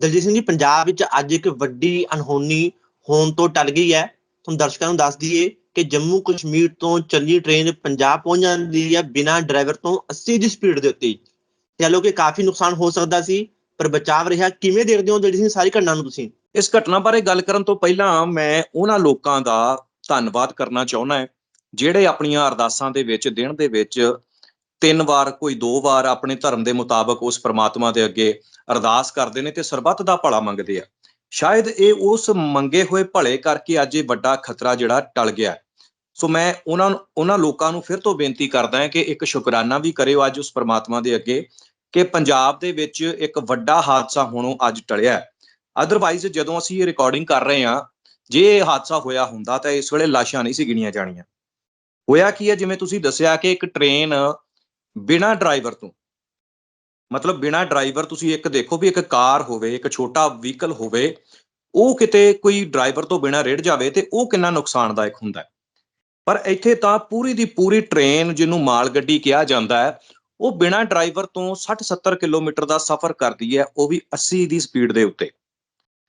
ਦਲਜੀਤ ਸਿੰਘ ਜੀ, ਪੰਜਾਬ ਵਿੱਚ ਅੱਜ ਇੱਕ ਵੱਡੀ ਅਨਹੋਨੀ ਹੋਣ ਤੋਂ ਟਲ ਗਈ ਹੈ। ਤੁਹਾਨੂੰ ਦਰਸ਼ਕਾਂ ਨੂੰ ਦੱਸ ਦਈਏ ਕਿ ਜੰਮੂ ਕਸ਼ਮੀਰ ਤੋਂ ਚੱਲੀ ਟ੍ਰੇਨ ਪੰਜਾਬ ਪਹੁੰਚ ਜਾਂਦੀ ਹੈ ਬਿਨਾਂ ਡਰਾਈਵਰ ਤੋਂ 80 ਦੀ ਸਪੀਡ ਦੇ ਉੱਤੇ। ਕਹ ਲਓ ਕਿ ਕਾਫੀ ਨੁਕਸਾਨ ਹੋ ਸਕਦਾ ਸੀ, ਪਰ ਬਚਾਵ ਰਿਹਾ ਕਿਵੇਂ ਦੇਖਦੇ ਹੋ ਦਲਜੀਤ ਸਿੰਘ, ਸਾਰੀ ਘਟਨਾ ਨੂੰ ਤੁਸੀਂ? ਇਸ ਘਟਨਾ ਬਾਰੇ ਗੱਲ ਕਰਨ ਤੋਂ ਪਹਿਲਾਂ ਮੈਂ ਉਹਨਾਂ ਲੋਕਾਂ ਦਾ ਧੰਨਵਾਦ ਕਰਨਾ ਚਾਹੁੰਦਾ ਹਾਂ, ਜਿਹੜੇ ਆਪਣੀਆਂ ਅਰਦਾਸਾਂ ਦੇ ਵਿੱਚ, ਦਿਨ ਦੇ ਵਿੱਚ ਤਿੰਨ ਵਾਰ, ਕੋਈ ਦੋ ਵਾਰ ਆਪਣੇ ਧਰਮ ਦੇ ਮੁਤਾਬਕ ਉਸ ਪ੍ਰਮਾਤਮਾ ਦੇ ਅੱਗੇ ਅਰਦਾਸ ਕਰਦੇ ਨੇ ਤੇ ਸਰਬੱਤ ਦਾ ਭਲਾ ਮੰਗਦੇ ਆ। ਸ਼ਾਇਦ ਇਹ ਉਸ ਮੰਗੇ ਹੋਏ ਭਲੇ ਕਰਕੇ ਅੱਜ ਇਹ ਵੱਡਾ ਖਤਰਾ ਜਿਹੜਾ ਟਲ ਗਿਆ ਸੋ ਮੈਂ ਉਹਨਾਂ ਉਹਨਾਂ ਲੋਕਾਂ ਨੂੰ ਫਿਰ ਤੋਂ ਬੇਨਤੀ ਕਰਦਾ ਹਾਂ ਕਿ ਇੱਕ ਸ਼ੁਕਰਾਨਾ ਵੀ ਕਰਿਓ ਅੱਜ ਉਸ ਪ੍ਰਮਾਤਮਾ ਦੇ ਅੱਗੇ ਕਿ ਪੰਜਾਬ ਦੇ ਵਿੱਚ ਇੱਕ ਵੱਡਾ ਹਾਦਸਾ ਹੋਣੋਂ ਅੱਜ ਟਲਿਆ ਅਦਰਵਾਈਜ਼ ਜਦੋਂ ਅਸੀਂ ਇਹ ਰਿਕਾਰਡਿੰਗ ਕਰ ਰਹੇ ਹਾਂ, ਜੇ ਇਹ ਹਾਦਸਾ ਹੋਇਆ ਹੁੰਦਾ ਤਾਂ ਇਸ ਵੇਲੇ ਲਾਸ਼ਾਂ ਨਹੀਂ ਸੀ ਗਿਣੀਆਂ ਜਾਣੀਆਂ। ਹੋਇਆ ਕੀ ਹੈ? ਜਿਵੇਂ ਤੁਸੀਂ ਦੱਸਿਆ ਕਿ ਇੱਕ ਟ੍ਰੇਨ ਬਿਨਾਂ ਡਰਾਈਵਰ ਤੋਂ। ਮਤਲਬ ਬਿਨਾਂ ਡਰਾਈਵਰ ਤੁਸੀਂ ਇੱਕ ਦੇਖੋ ਵੀ ਇੱਕ ਕਾਰ ਹੋਵੇ, ਇੱਕ ਛੋਟਾ ਵਹੀਕਲ ਹੋਵੇ, ਉਹ ਕਿਤੇ ਕੋਈ ਡਰਾਈਵਰ ਤੋਂ ਬਿਨਾਂ ਰੇੜ ਜਾਵੇ ਤੇ ਉਹ ਕਿੰਨਾ ਨੁਕਸਾਨਦਾਇਕ ਹੁੰਦਾ ਹੈ। ਪਰ ਇੱਥੇ ਤਾਂ ਪੂਰੀ ਦੀ ਪੂਰੀ ਟ੍ਰੇਨ ਜਿਹਨੂੰ ਮਾਲ ਗੱਡੀ ਕਿਹਾ ਜਾਂਦਾ ਹੈ, ਉਹ ਬਿਨਾਂ ਡਰਾਈਵਰ ਤੋਂ 60-70 ਕਿਲੋਮੀਟਰ ਦਾ ਸਫ਼ਰ ਕਰਦੀ ਹੈ, ਉਹ ਵੀ 80 ਦੀ ਸਪੀਡ ਦੇ ਉੱਤੇ।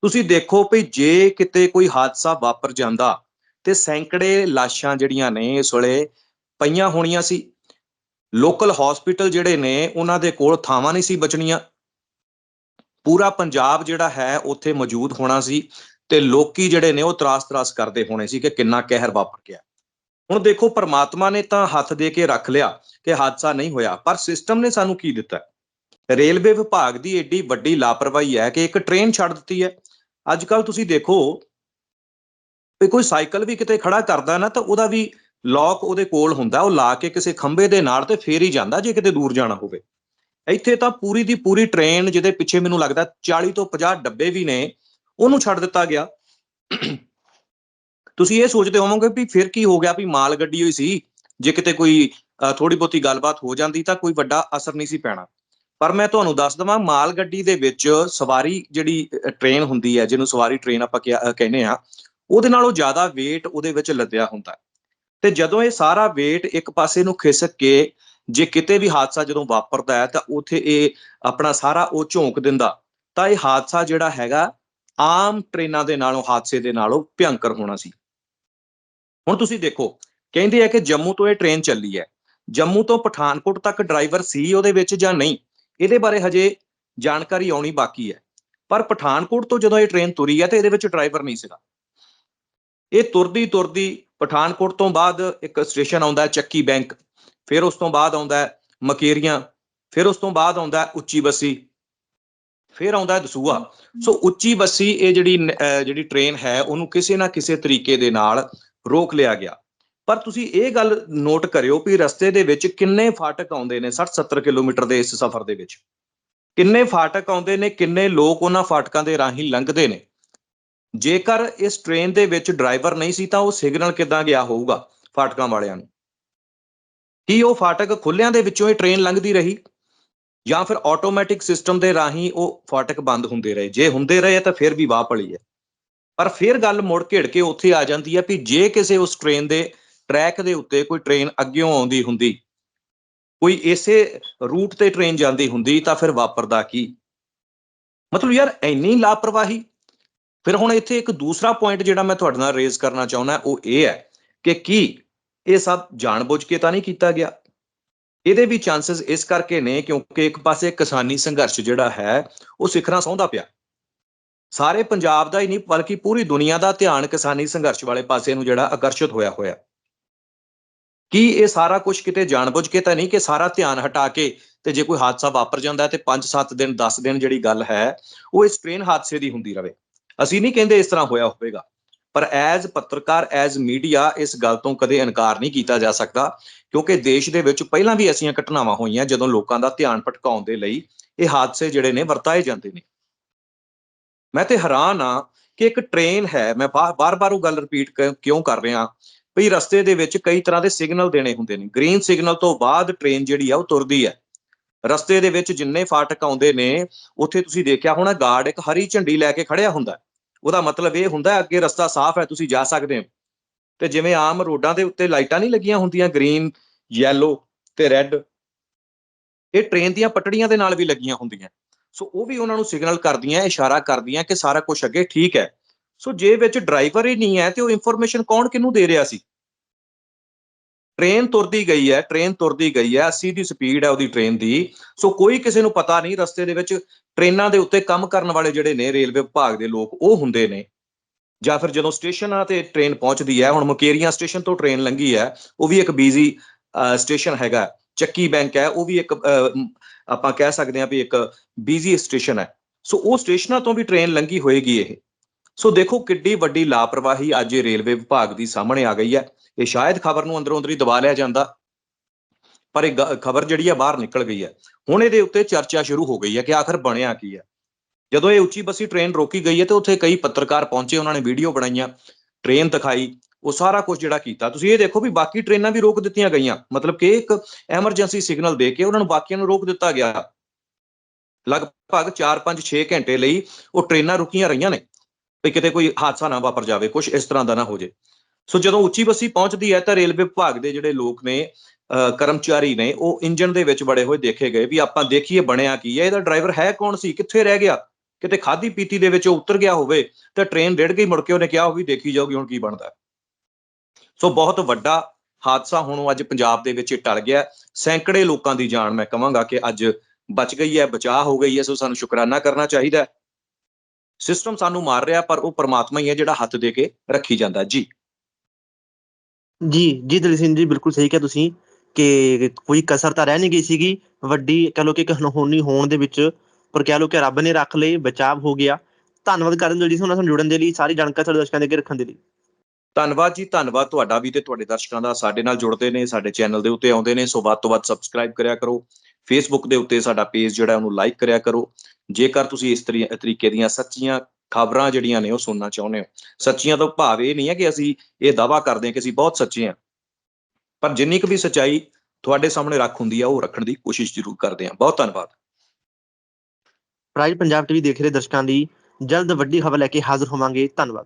ਤੁਸੀਂ ਦੇਖੋ ਵੀ ਜੇ ਕਿਤੇ ਕੋਈ ਹਾਦਸਾ ਵਾਪਰ ਜਾਂਦਾ ਤੇ ਸੈਂਕੜੇ ਲਾਸ਼ਾਂ ਜਿਹੜੀਆਂ ਨੇ ਇਸ ਵੇਲੇ ਪਈਆਂ ਹੋਣੀਆਂ ਸੀ ਲੋਕਲ ਹਸਪੀਟਲ ਜਿਹੜੇ ਨੇ, ਉਹਨਾਂ ਦੇ ਕੋਲ ਥਾਵਾਂ ਨਹੀਂ ਸੀ ਬਚਣੀਆਂ। ਪੂਰਾ ਪੰਜਾਬ ਜਿਹੜਾ ਹੈ, ਉੱਥੇ ਮੌਜੂਦ ਹੋਣਾ ਸੀ ਤੇ ਲੋਕੀ ਜਿਹੜੇ ਨੇ, ਉਹ ਤਰਾਸ-ਤਰਾਸ ਕਰਦੇ ਹੋਣੇ ਸੀ ਕਿ ਕਿੰਨਾ ਕਹਿਰ ਵਾਪਰ ਗਿਆ। ਹੁਣ ਦੇਖੋ, ਪਰਮਾਤਮਾ ਨੇ ਤਾਂ ਹੱਥ ਦੇ ਕੇ ਰੱਖ ਲਿਆ ਕਿ ਹਾਦਸਾ ਨਹੀਂ ਹੋਇਆ, ਪਰ ਸਿਸਟਮ ਨੇ ਸਾਨੂੰ ਕੀ ਦਿੱਤਾ? ਰੇਲਵੇ ਵਿਭਾਗ ਦੀ ਏਡੀ ਵੱਡੀ ਲਾਪਰਵਾਹੀ ਹੈ ਕਿ ਇੱਕ ਟ੍ਰੇਨ ਛੱਡ ਦਿੱਤੀ ਹੈ। ਅੱਜ ਕੱਲ ਤੁਸੀਂ ਦੇਖੋ, ਵੀ ਕੋਈ ਸਾਈਕਲ ਵੀ ਕਿਤੇ ਖੜਾ ਕਰਦਾ ਨਾ, ਤਾਂ ਉਹਦਾ ਵੀ ਲੌਕ ਉਹਦੇ ਕੋਲ ਹੁੰਦਾ, ਉਹ ਲਾ ਕੇ ਕਿਸੇ ਖੰਭੇ ਦੇ ਨਾਲ ਤੇ ਫੇਰ ਹੀ ਜਾਂਦਾ ਜੇ ਕਿਤੇ ਦੂਰ ਜਾਣਾ ਹੋਵੇ। ਇੱਥੇ ਤਾਂ ਪੂਰੀ ਦੀ ਪੂਰੀ ਟ੍ਰੇਨ ਜਿਹਦੇ ਪਿੱਛੇ ਮੈਨੂੰ ਲੱਗਦਾ 40 ਤੋਂ 50 ਡੱਬੇ ਵੀ ਨੇ, ਉਹਨੂੰ ਛੱਡ ਦਿੱਤਾ ਗਿਆ। ਤੁਸੀਂ ਇਹ ਸੋਚਦੇ ਹੋਵੋਗੇ ਵੀ ਫਿਰ ਕੀ ਹੋ ਗਿਆ ਵੀ ਮਾਲ ਗੱਡੀ ਹੋਈ ਸੀ, ਜੇ ਕਿਤੇ ਕੋਈ ਥੋੜੀ ਬਹੁਤੀ ਗੱਲਬਾਤ ਹੋ ਜਾਂਦੀ ਤਾਂ ਕੋਈ ਵੱਡਾ ਅਸਰ ਨਹੀਂ ਸੀ ਪੈਣਾ। ਪਰ ਮੈਂ ਤੁਹਾਨੂੰ ਦੱਸ ਦਵਾਂ, ਮਾਲ ਗੱਡੀ ਦੇ ਵਿੱਚ ਸਵਾਰੀ ਜਿਹੜੀ ਟ੍ਰੇਨ ਹੁੰਦੀ ਹੈ, ਜਿਹਨੂੰ ਸਵਾਰੀ ਟ੍ਰੇਨ ਆਪਾਂ ਕਹਿੰਦੇ ਆ ਉਹਦੇ ਨਾਲੋਂ ਜ਼ਿਆਦਾ weight ਉਹਦੇ ਵਿੱਚ ਲੱਦਿਆ ਹੁੰਦਾ। ਤੇ ਜਦੋਂ ਇਹ ਸਾਰਾ weight ਇੱਕ ਪਾਸੇ ਨੂੰ ਖਿਸਕ ਕੇ ਜੇ ਕਿਤੇ ਵੀ ਹਾਦਸਾ ਜਦੋਂ ਵਾਪਰਦਾ ਹੈ, ਤਾਂ ਉਥੇ ਇਹ ਆਪਣਾ ਸਾਰਾ ਉਹ ਝੋਂਕ ਦਿੰਦਾ। ਤਾਂ ਇਹ ਹਾਦਸਾ ਜਿਹੜਾ ਹੈਗਾ, ਆਮ ਟ੍ਰੇਨਾਂ ਦੇ ਨਾਲੋਂ, ਹਾਦਸੇ ਦੇ ਨਾਲੋਂ ਭਿਅੰਕਰ ਹੋਣਾ ਸੀ। ਹੁਣ ਤੁਸੀਂ ਦੇਖੋ, ਕਹਿੰਦੇ ਆ ਕਿ ਜੰਮੂ ਤੋਂ ਇਹ ਟ੍ਰੇਨ ਚੱਲੀ ਹੈ। ਜੰਮੂ ਤੋਂ ਪਠਾਨਕੋਟ ਤੱਕ ਡਰਾਈਵਰ ਸੀ ਉਹਦੇ ਵਿੱਚ ਜਾਂ ਨਹੀਂ, ਇਹਦੇ ਬਾਰੇ ਹਜੇ ਜਾਣਕਾਰੀ ਆਉਣੀ ਬਾਕੀ ਹੈ। ਪਰ ਪਠਾਨਕੋਟ ਤੋਂ ਜਦੋਂ ਇਹ ਟ੍ਰੇਨ ਤੁਰੀ ਹੈ, ਤੇ ਇਹਦੇ ਵਿੱਚ ਡਰਾਈਵਰ ਨਹੀਂ ਸੀਗਾ। ਇਹ ਤੁਰਦੀ ਤੁਰਦੀ ਪਠਾਨਕੋਟ ਤੋਂ ਬਾਅਦ ਇੱਕ ਸਟੇਸ਼ਨ ਆਉਂਦਾ ਹੈ ਚੱਕੀ ਬੈਂਕ ਫਿਰ ਉਸ ਤੋਂ ਬਾਅਦ ਆਉਂਦਾ ਹੈ ਮਕੇਰੀਆਂ, ਫਿਰ ਉਸ ਤੋਂ ਬਾਅਦ ਆਉਂਦਾ ਹੈ ਉੱਚੀ ਬੱਸੀ, ਫਿਰ ਆਉਂਦਾ ਦਸੂਆ ਸੋ ਉੱਚੀ ਬੱਸੀ ਇਹ ਜਿਹੜੀ ਜਿਹੜੀ ਟ੍ਰੇਨ ਹੈ, ਉਹਨੂੰ ਕਿਸੇ ਨਾ ਕਿਸੇ ਤਰੀਕੇ ਦੇ ਨਾਲ ਰੋਕ ਲਿਆ ਗਿਆ। ਪਰ ਤੁਸੀਂ ਇਹ ਗੱਲ ਨੋਟ ਕਰਿਓ ਵੀ ਰਸਤੇ ਦੇ ਵਿੱਚ ਕਿੰਨੇ ਫਾਟਕ ਆਉਂਦੇ ਨੇ 60 70 ਕਿਲੋਮੀਟਰ ਦੇ ਇਸ ਸਫ਼ਰ ਦੇ ਵਿੱਚ। ਕਿੰਨੇ ਫਾਟਕ ਆਉਂਦੇ ਨੇ, ਕਿੰਨੇ ਲੋਕ ਉਹਨਾਂ ਫਾਟਕਾਂ ਦੇ ਰਾਹੀਂ ਲੰਘਦੇ ਨੇ। ਜੇਕਰ ਇਸ ਟ੍ਰੇਨ ਦੇ ਵਿੱਚ ਡਰਾਈਵਰ ਨਹੀਂ ਸੀ, ਤਾਂ ਉਹ ਸਿਗਨਲ ਕਿੱਦਾਂ ਗਿਆ ਹੋਊਗਾ ਫਾਟਕਾਂ ਵਾਲਿਆਂ ਨੂੰ? ਕੀ ਉਹ ਫਾਟਕ ਖੁੱਲਿਆਂ ਦੇ ਵਿੱਚੋਂ ਇਹ ਟ੍ਰੇਨ ਲੰਘਦੀ ਰਹੀ? ਜਾਂ ਫਿਰ ਆਟੋਮੈਟਿਕ ਸਿਸਟਮ ਦੇ ਰਾਹੀਂ ਉਹ ਫਾਟਕ ਬੰਦ ਹੁੰਦੇ ਰਹੇ? ਜੇ ਹੁੰਦੇ ਰਹੇ, ਤਾਂ ਫਿਰ ਵੀ ਵਾਹ ਪਲੀ ਹੈ। ਪਰ ਫਿਰ ਗੱਲ ਮੁੜ ਘੇੜ ਕੇ ਉੱਥੇ ਆ ਜਾਂਦੀ ਹੈ ਵੀ ਜੇ ਕਿਸੇ ਉਸ ਟ੍ਰੇਨ ਦੇ ਟਰੈਕ ਦੇ ਉੱਤੇ ਕੋਈ ਟ੍ਰੇਨ ਅੱਗਿਓਂ ਆਉਂਦੀ ਹੁੰਦੀ, ਕੋਈ ਇਸੇ ਰੂਟ ਤੇ ਟ੍ਰੇਨ ਜਾਂਦੀ ਹੁੰਦੀ, ਤਾਂ ਫਿਰ ਵਾਪਰਦਾ ਕੀ? ਮਤਲਬ ਯਾਰ, ਇੰਨੀ ਲਾਪਰਵਾਹੀ ਫਿਰ ਹੁਣ ਇੱਥੇ ਇੱਕ ਦੂਸਰਾ ਪੁਆਇੰਟ ਜਿਹੜਾ ਮੈਂ ਤੁਹਾਡੇ ਨਾਲ ਰੇਜ਼ ਕਰਨਾ ਚਾਹੁੰਦਾ, ਉਹ ਇਹ ਹੈ ਕਿ ਕੀ ਇਹ ਸਭ ਜਾਣਬੁੱਝ ਕੇ ਤਾਂ ਨਹੀਂ ਕੀਤਾ ਗਿਆ? ਇਹਦੇ ਵੀ ਚਾਂਸਸ ਇਸ ਕਰਕੇ ਨੇ ਕਿਉਂਕਿ ਇੱਕ ਪਾਸੇ ਕਿਸਾਨੀ ਸੰਘਰਸ਼ ਜਿਹੜਾ ਹੈ, ਉਹ ਸਿਖਰਾਂ ਸੌਂਦਾ ਪਿਆ। ਸਾਰੇ ਪੰਜਾਬ ਦਾ ਹੀ ਨਹੀਂ, ਬਲਕਿ ਪੂਰੀ ਦੁਨੀਆ ਦਾ ਧਿਆਨ ਕਿਸਾਨੀ ਸੰਘਰਸ਼ ਵਾਲੇ ਪਾਸੇ ਨੂੰ ਜਿਹੜਾ ਆਕਰਸ਼ਿਤ ਹੋਇਆ ਹੋਇਆ। ਕੀ ਇਹ ਸਾਰਾ ਕੁਝ ਕਿਤੇ ਜਾਣਬੁੱਝ ਕੇ ਤਾਂ ਨਹੀਂ ਕਿ ਸਾਰਾ ਧਿਆਨ ਹਟਾ ਕੇ ਤੇ ਜੇ ਕੋਈ ਹਾਦਸਾ ਵਾਪਰ ਜਾਂਦਾ ਤੇ 5-7 ਦਿਨ 10 ਦਿਨ ਜਿਹੜੀ ਗੱਲ ਹੈ, ਉਹ ਇਸ ਟ੍ਰੇਨ ਹਾਦਸੇ ਦੀ ਹੁੰਦੀ ਰਵੇ? ਅਸੀਂ ਨਹੀਂ ਕਹਿੰਦੇ ਇਸ ਤਰ੍ਹਾਂ ਹੋਇਆ ਹੋਵੇਗਾ, ਪਰ ਐਜ਼ ਪੱਤਰਕਾਰ ਐਜ਼ ਮੀਡੀਆ ਇਸ ਗੱਲ ਤੋਂ ਕਦੇ ਇਨਕਾਰ ਨਹੀਂ ਕੀਤਾ ਜਾ ਸਕਦਾ, ਕਿਉਂਕਿ ਦੇਸ਼ ਦੇ ਵਿੱਚ ਪਹਿਲਾਂ ਵੀ ਐਸੀਆਂ ਘਟਨਾਵਾਂ ਹੋਈਆਂ ਜਦੋਂ ਲੋਕਾਂ ਦਾ ਧਿਆਨ ਭਟਕਾਉਣ ਦੇ ਲਈ ਇਹ ਹਾਦਸੇ ਜਿਹੜੇ ਨੇ ਵਰਤਾਏ ਜਾਂਦੇ ਨੇ। ਮੈਂ ਤੇ ਹੈਰਾਨ ਆ ਕਿ ਇੱਕ ਟ੍ਰੇਨ ਹੈ, ਮੈਂ ਬਾਰ-ਬਾਰ ਉਹ ਗੱਲ ਰਿਪੀਟ ਕਿਉਂ ਕਰ ਰਿਹਾ, ਵੀ ਰਸਤੇ ਦੇ ਵਿੱਚ ਕਈ ਤਰ੍ਹਾਂ ਦੇ ਸਿਗਨਲ ਦੇਣੇ ਹੁੰਦੇ ਨੇ। ਗ੍ਰੀਨ ਸਿਗਨਲ ਤੋਂ ਬਾਅਦ ਟ੍ਰੇਨ ਜਿਹੜੀ ਆ ਉਹ ਤੁਰਦੀ ਹੈ। ਰਸਤੇ ਦੇ ਵਿੱਚ ਜਿੰਨੇ ਫਾਟਕ ਆਉਂਦੇ ਨੇ, ਉੱਥੇ ਤੁਸੀਂ ਦੇਖਿਆ ਹੋਣਾ ਗਾਰਡ ਇੱਕ ਹਰੀ ਝੰਡੀ ਲੈ ਕੇ ਖੜਿਆ ਹੁੰਦਾ। ਉਹਦਾ ਮਤਲਬ ਇਹ ਹੁੰਦਾ ਅੱਗੇ ਰਸਤਾ ਸਾਫ਼ ਹੈ, ਤੁਸੀਂ ਜਾ ਸਕਦੇ ਹੋ। ਤੇ ਜਿਵੇਂ ਆਮ ਰੋਡਾਂ ਦੇ ਉੱਤੇ ਲਾਈਟਾਂ ਨਹੀਂ ਲੱਗੀਆਂ ਹੁੰਦੀਆਂ, ਗ੍ਰੀਨ ਯੈਲੋ ਤੇ ਰੈੱਡ ਇਹ ਟ੍ਰੇਨ ਦੀਆਂ ਪਟੜੀਆਂ ਦੇ ਨਾਲ ਵੀ ਲੱਗੀਆਂ ਹੁੰਦੀਆਂ। ਸੋ ਉਹ ਵੀ ਉਹਨਾਂ ਨੂੰ ਸਿਗਨਲ ਕਰਦੀਆਂ, ਇਸ਼ਾਰਾ ਕਰਦੀਆਂ ਕਿ ਸਾਰਾ ਕੁਝ ਅੱਗੇ ਠੀਕ ਹੈ। ਸੋ ਜੇ ਵਿੱਚ ਡਰਾਈਵਰ ਹੀ ਨਹੀਂ ਹੈ, ਤੇ ਉਹ ਇਨਫੋਰਮੇਸ਼ਨ ਕੌਣ ਕਿਹਨੂੰ ਦੇ ਰਿਹਾ ਸੀ? ਟ੍ਰੇਨ ਤੁਰਦੀ ਗਈ ਹੈ ਟ੍ਰੇਨ ਤੁਰਦੀ ਗਈ ਹੈ 80 ਦੀ ਸਪੀਡ ਹੈ ਉਹਦੀ ਟ੍ਰੇਨ ਦੀ। ਸੋ ਕੋਈ ਕਿਸੇ ਨੂੰ ਪਤਾ ਨਹੀਂ, ਰਸਤੇ ਦੇ ਵਿੱਚ ਟ੍ਰੇਨਾਂ ਦੇ ਉੱਤੇ ਕੰਮ ਕਰਨ ਵਾਲੇ ਜਿਹੜੇ ਨੇ ਰੇਲਵੇ ਵਿਭਾਗ ਦੇ ਲੋਕ, ਉਹ ਹੁੰਦੇ ਨੇ। ਜਾਂ ਫਿਰ ਜਦੋਂ ਸਟੇਸ਼ਨਾਂ ਤੇ ਟ੍ਰੇਨ ਪਹੁੰਚਦੀ ਹੈ, ਹੁਣ ਮੁਕੇਰੀਆਂ ਸਟੇਸ਼ਨ ਤੋਂ ਟ੍ਰੇਨ ਲੰਘੀ ਹੈ, ਉਹ ਵੀ ਇੱਕ ਬੀਜ਼ੀ ਸਟੇਸ਼ਨ ਹੈਗਾ। ਚੱਕੀ ਬੈਂਕ ਹੈ, ਉਹ ਵੀ ਇੱਕ ਆਪਾਂ ਕਹਿ ਸਕਦੇ ਹਾਂ ਵੀ ਇੱਕ ਬੀਜ਼ੀ ਸਟੇਸ਼ਨ ਹੈ। ਸੋ ਉਹ ਸਟੇਸ਼ਨਾਂ ਤੋਂ ਵੀ ਟ੍ਰੇਨ ਲੰਘੀ ਹੋਏਗੀ ਇਹ। ਸੋ ਦੇਖੋ ਕਿੱਡੀ ਵੱਡੀ ਲਾਪਰਵਾਹੀ ਅੱਜ ਰੇਲਵੇ ਵਿਭਾਗ ਦੀ ਸਾਹਮਣੇ ਆ ਗਈ ਹੈ। ਇਹ ਸ਼ਾਇਦ ਖਬਰ ਨੂੰ ਅੰਦਰੋਂ ਅੰਦਰ ਹੀ ਦਬਾ ਲਿਆ ਜਾਂਦਾ। ਪਰ ਇਹ ਖਬਰ ਜਿਹੜੀ ਹੈ ਬਾਹਰ ਨਿਕਲ ਗਈ ਹੈ ਹੁਣ ਇਹਦੇ ਉੱਤੇ ਚਰਚਾ ਸ਼ੁਰੂ ਹੋ ਗਈ ਹੈ ਕਿ ਆਖਰ ਬਣਿਆ ਕੀ ਹੈ ਜਦੋਂ ਇਹ ਉੱਚੀ ਬੱਸੀ ਟ੍ਰੇਨ ਰੋਕੀ ਗਈ ਹੈ ਤੇ ਉੱਥੇ ਕਈ ਪੱਤਰਕਾਰ ਪਹੁੰਚੇ, ਉਹਨਾਂ ਨੇ ਵੀਡੀਓ ਬਣਾਈਆਂ, ਟ੍ਰੇਨ ਦਿਖਾਈ, ਉਹ ਸਾਰਾ ਕੁਝ ਜਿਹੜਾ ਕੀਤਾ। ਤੁਸੀਂ ਇਹ ਦੇਖੋ ਵੀ ਬਾਕੀ ਟ੍ਰੇਨਾਂ ਵੀ ਰੋਕ ਦਿੱਤੀਆਂ ਗਈਆਂ। ਮਤਲਬ ਕਿ ਇੱਕ ਐਮਰਜੈਂਸੀ ਸਿਗਨਲ ਦੇ ਕੇ ਉਹਨਾਂ ਨੂੰ ਬਾਕੀਆਂ ਨੂੰ ਰੋਕ ਦਿੱਤਾ ਗਿਆ। ਲਗਭਗ 4-5 6 ਘੰਟੇ ਲਈ ਉਹ ਟ੍ਰੇਨਾਂ ਰੁਕੀਆਂ ਰਹੀਆਂ ਨੇ, ਵੀ ਕਿਤੇ ਕੋਈ ਹਾਦਸਾ ਨਾ ਵਾਪਰ ਜਾਵੇ ਕੁਝ ਇਸ ਤਰ੍ਹਾਂ ਦਾ ਨਾ ਹੋ ਜੇ। ਸੋ ਜਦੋਂ ਉੱਚੀ ਬੱਸੀ ਪਹੁੰਚਦੀ ਹੈ ਤਾਂ ਰੇਲਵੇ ਵਿਭਾਗ ਦੇ ਜਿਹੜੇ ਲੋਕ ਨੇ ਕਰਮਚਾਰੀ ਨੇ, ਉਹ ਇੰਜਨ ਦੇ ਵਿੱਚ ਬੜੇ ਹੋਏ ਦੇਖੇ ਗਏ ਵੀ ਆਪਾਂ ਦੇਖੀਏ ਬਣਿਆ ਕੀ ਹੈ, ਇਹਦਾ ਡਰਾਈਵਰ ਹੈ ਕੌਣ ਸੀ, ਕਿੱਥੇ ਰਹਿ ਗਿਆ? ਕਿਤੇ ਖਾਦੀ ਪੀਤੀ ਦੇ ਵਿੱਚ ਉਹ ਉਤਰ ਗਿਆ ਹੋਵੇ, ਤਾਂ ਟ੍ਰੇਨ ਡਿੱਗ ਗਈ, ਮੁੜ ਕੇ ਉਹਨੇ ਕਿਹਾ ਹੋਵੇ ਦੇਖੀ ਜਾਊਗੀ, ਹੁਣ ਕੀ ਬਣਦਾ। ਸੋ ਬਹੁਤ ਵੱਡਾ ਹਾਦਸਾ ਹੁਣ ਅੱਜ ਪੰਜਾਬ ਦੇ ਵਿੱਚ ਟਲ ਗਿਆ। ਸੈਂਕੜੇ ਲੋਕਾਂ ਦੀ ਜਾਨ ਮੈਂ ਕਹਾਂਗਾ ਕਿ ਅੱਜ ਬਚ ਗਈ ਹੈ, ਬਚਾਅ ਹੋ ਗਈ ਹੈ, ਸੋ ਸਾਨੂੰ ਸ਼ੁਕਰਾਨਾ ਕਰਨਾ ਚਾਹੀਦਾ ਸਿਸਟਮ ਸਾਨੂੰ ਮਾਰ ਰਿਹਾ, ਪਰ ਉਹ ਪਰਮਾਤਮਾ ਹੀ ਹੈ ਜਿਹੜਾ ਹੱਥ ਦੇ ਕੇ ਰੱਖੀ ਜਾਂਦਾ। ਜੀ। ਜੀ ਜੀ ਦਲੀਪ ਸਿੰਘ ਜੀ, ਬਿਲਕੁਲ ਸਹੀ ਕਿਹਾ ਤੁਸੀਂ। ਕਿ ਕੋਈ ਕਸਰ ਤਾਂ ਰਹਿ ਨਹੀਂ ਗਈ ਸੀਗੀ, ਵੱਡੀ ਕਹ ਲੋ ਕਿ ਇੱਕ ਹੋਣ ਦੇ ਵਿੱਚ, ਪਰ ਕਹਿ ਲੋ ਕਿ ਰੱਬ ਨੇ ਰੱਖ ਲਈ, ਬਚਾਵ ਹੋ ਗਿਆ। ਧੰਨਵਾਦ ਕਰਨ ਲਈ ਸਾਨੂੰ ਜੁੜਨ ਦੇ ਲਈ, ਸਾਰੀ ਜਾਣਕਾਰੀ ਸਾਡੇ ਦਰਸ਼ਕਾਂ ਦੇ ਅੱਗੇ ਰੱਖਣ ਦੇ ਲਈ। ਧੰਨਵਾਦ ਜੀ, ਧੰਨਵਾਦ ਤੁਹਾਡਾ ਵੀ ਤੇ ਤੁਹਾਡੇ ਦਰਸ਼ਕਾਂ ਦਾ, ਸਾਡੇ ਨਾਲ ਜੁੜਦੇ ਨੇ, ਸਾਡੇ ਚੈਨਲ ਦੇ ਉੱਤੇ ਆਉਂਦੇ ਨੇ, ਸੋ ਵੱਧ ਤੋਂ ਵੱਧ ਸਬਸਕ੍ਰਾਈਬ ਕਰਿਆ ਕਰੋ। ਫੇਸਬੁੱਕ ਦੇ ਉੱਤੇ ਸਾਡਾ ਪੇਜ ਜਿਹੜਾ ਉਹਨੂੰ ਲਾਈਕ ਕਰਿਆ ਕਰੋ। ਜੇਕਰ ਤੁਸੀਂ ਇਸ ਤਰੀ- ਤਰੀਕੇ ਦੀਆਂ ਸੱਚੀਆਂ ਖਬਰਾਂ ਜਿਹੜੀਆਂ ਨੇ ਉਹ ਸੁਣਨਾ ਚਾਹੁੰਦੇ ਹੋ। ਸੱਚੀਆਂ ਤੋਂ ਭਾਵ ਇਹ ਨਹੀਂ ਹੈ ਕਿ ਅਸੀਂ ਇਹ ਦਾਵਾ ਕਰਦੇ ਹਾਂ ਕਿ ਅਸੀਂ ਬਹੁਤ ਸੱਚੇ ਹਾਂ। ਪਰ ਜਿੰਨੀ ਕੁ ਵੀ ਸੱਚਾਈ ਤੁਹਾਡੇ ਸਾਹਮਣੇ ਰੱਖ ਹੁੰਦੀ ਆ, ਉਹ ਰੱਖਣ ਦੀ ਕੋਸ਼ਿਸ਼ ਜ਼ਰੂਰ ਕਰਦੇ ਹਾਂ। ਬਹੁਤ ਧੰਨਵਾਦ। ਪ੍ਰਾਈਡ ਪੰਜਾਬ ਟੀਵੀ ਦੇਖ ਰਹੇ ਦਰਸ਼ਕਾਂ ਦੀ ਜਲਦ ਵੱਡੀ ਖਬਰ ਲੈ ਕੇ ਹਾਜ਼ਰ ਹੋਵਾਂਗੇ। ਧੰਨਵਾਦ।